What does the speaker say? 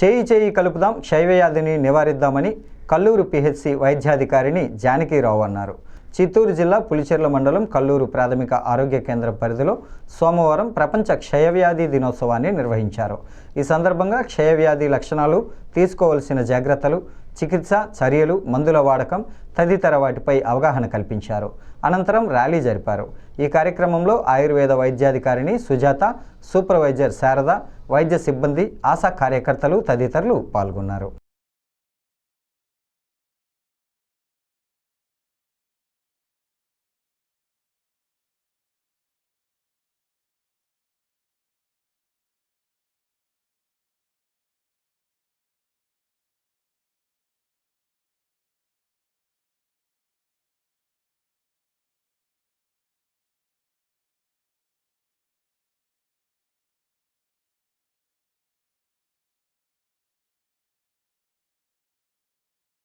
చేయి చేయి కలుపుదాం క్షయవ్యాధిని నివారిద్దామని కల్లూరు పిహెచ్సి వైద్యాధికారిని జానకీరావు అన్నారు. చిత్తూరు జిల్లా పులిచెర్ల మండలం కల్లూరు ప్రాథమిక ఆరోగ్య కేంద్రం పరిధిలో సోమవారం ప్రపంచ క్షయవ్యాధి దినోత్సవాన్ని నిర్వహించారు. ఈ సందర్భంగా క్షయవ్యాధి లక్షణాలు తీసుకోవలసిన జాగ్రత్తలు చికిత్స చర్యలు మందుల వాడకం తదితర వాటిపై అవగాహన కల్పించారు. అనంతరం ర్యాలీ జరిపారు. ఈ కార్యక్రమంలో ఆయుర్వేద వైద్యాధికారిని సుజాత సూపర్వైజర్ శారద వైద్య సిబ్బంది ఆశా కార్యకర్తలు తదితరులు పాల్గొన్నారు.